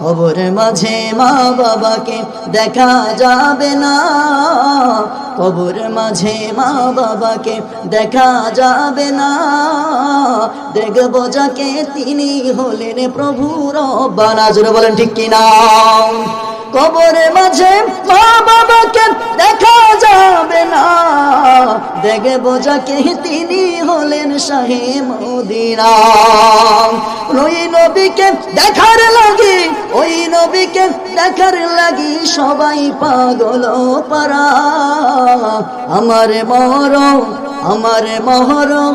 কবর মাঝে মা বাবাকে দেখা যাবে না। কবর মাঝে মা বাবাকে দেখা যাবে না। দেখব যাকে তিনি হলেন প্রভুর বানাজুর বলেন, ঠিক কিনা? কবর মাঝে মা বাবাকে দেখা যাবে না। দেখে বোঝা যাকে তিনি হলেন শাহে মদিনা। ওই নবীকে দেখার লাগি, ওই নবীকে দেখার লাগি সবাই পাগল পারা আমার মরণ আমার মহরম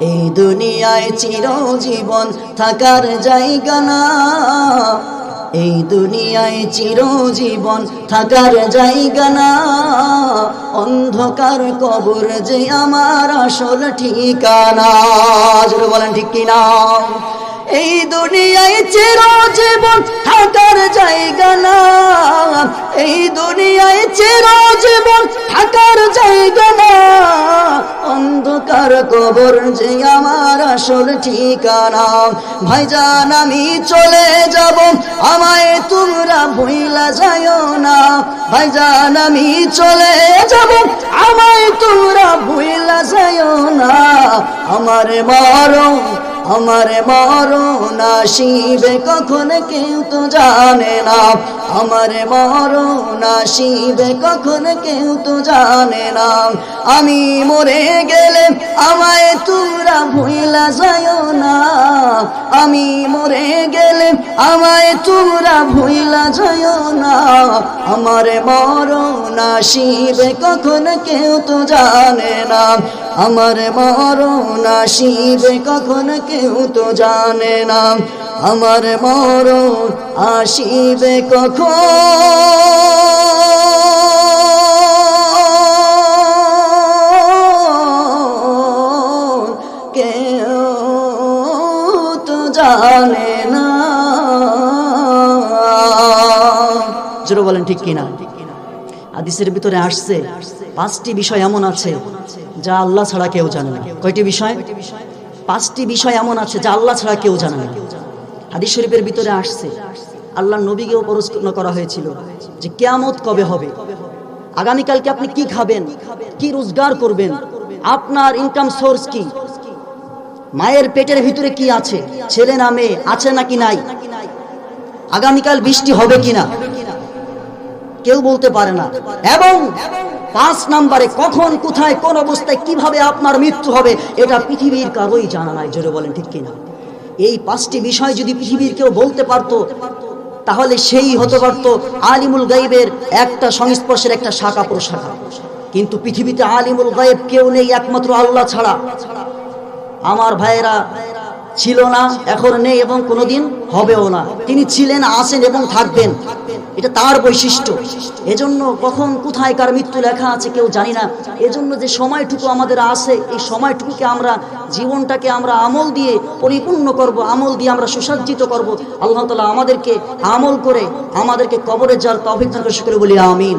এই দুনিয়ায় চিরজীবন থাকার জায়গা না। এই দুনিয়ায় চিরজীবন থাকার জায়গা না। অন্ধকার কবর যে আমার আসল ঠিকানা। বলেন ঠিক কিনা? এই দুনিয়ায় চিরজীবন থাকার জায়গা না। এই দুনিয়ায় চিরজীবন থাকার অন্ধকার কবর যে আমার আসল ঠিকানা। ভাইজান, আমি চলে যাব, আমায় তোমরা ভুইলা যায় না। ভাইজান, আমি চলে যাব, আমায় তোমরা ভুইলা যায় না। আমার মরণ আমার মরণ আসিবে কখন কেউ তো জানে না। আমার মরণ আসিবে কখন কেউ তো জানে না। আমি মরে গেলে আমায় তোমরা ভুইলা যায় না। আমি মরে গেলে আমায় তোমরা ভুইলা যায় না। আমার মরণ আসিবে কখন কেউ তো জানে না। আমার মরণ আসিবে কখন কেউ তো জানে না, আমার মরণ আসিবে কখন? কেউ তো জানে না। জোরে বলেন ঠিক কিনা? হাদিসের ভিতরে আসছে, পাঁচটি বিষয় এমন আছে যা আল্লাহ ছাড়া কেউ জানে না। কয়টি বিষয়? পাঁচটি বিষয় এমন আছে যা আল্লাহ ছাড়া কেউ জানে না। হাদিস শরীফের ভিতরে আসছে আল্লাহ নবীকেও প্রশ্ন করা হয়েছিল যে কেয়ামত কবে হবে? আগামীকালকে আপনি কি খাবেন? কি রোজগার করবেন? আপনার ইনকাম সোর্স কি? মায়ের পেটের ভিতরে কি আছে? ছেলে না মেয়ে, আছে নাকি নাই? আগামীকাল বৃষ্টি হবে কিনা? কেউ বলতে পারে না। এবং পাঁচ নাম্বারে কখন, কোথায়, কোন অবস্থায় কীভাবে আপনার মৃত্যু হবে, এটা পৃথিবীর কারোই জানা নাই, জোরে বলেন, ঠিক কিনা? এই পাঁচটি বিষয় যদি পৃথিবীর কেউ বলতে পারতো, তাহলে সেই হতে পারত আলিমুল গাইবের একটা সংস্পর্শের একটা শাখা প্রশাখা। কিন্তু পৃথিবীতে আলিমুল গায়েব কেউ নেই, একমাত্র আল্লাহ ছাড়া। আমার ভাইয়েরা ছিল না, এখন নেই এবং কোনোদিন হবেও না। তিনি ছিলেন আসেন এবং থাকবেন। এটা তার বৈশিষ্ট্য। এজন্য কখন, কোথায়, কার মৃত্যু লেখা আছে কেউ জানি না। এজন্য যে সময়টুকু আমাদের আছে, এই সময়টুকুকে আমরা, জীবনটাকে আমরা আমল দিয়ে পরিপূর্ণ করব, আমল দিয়ে আমরা সুসজ্জিত করব। আল্লাহ তালা আমাদেরকে আমল করে আমাদেরকে কবরে যাওয়ার তভিজ্ঞান করে বলি আমিন।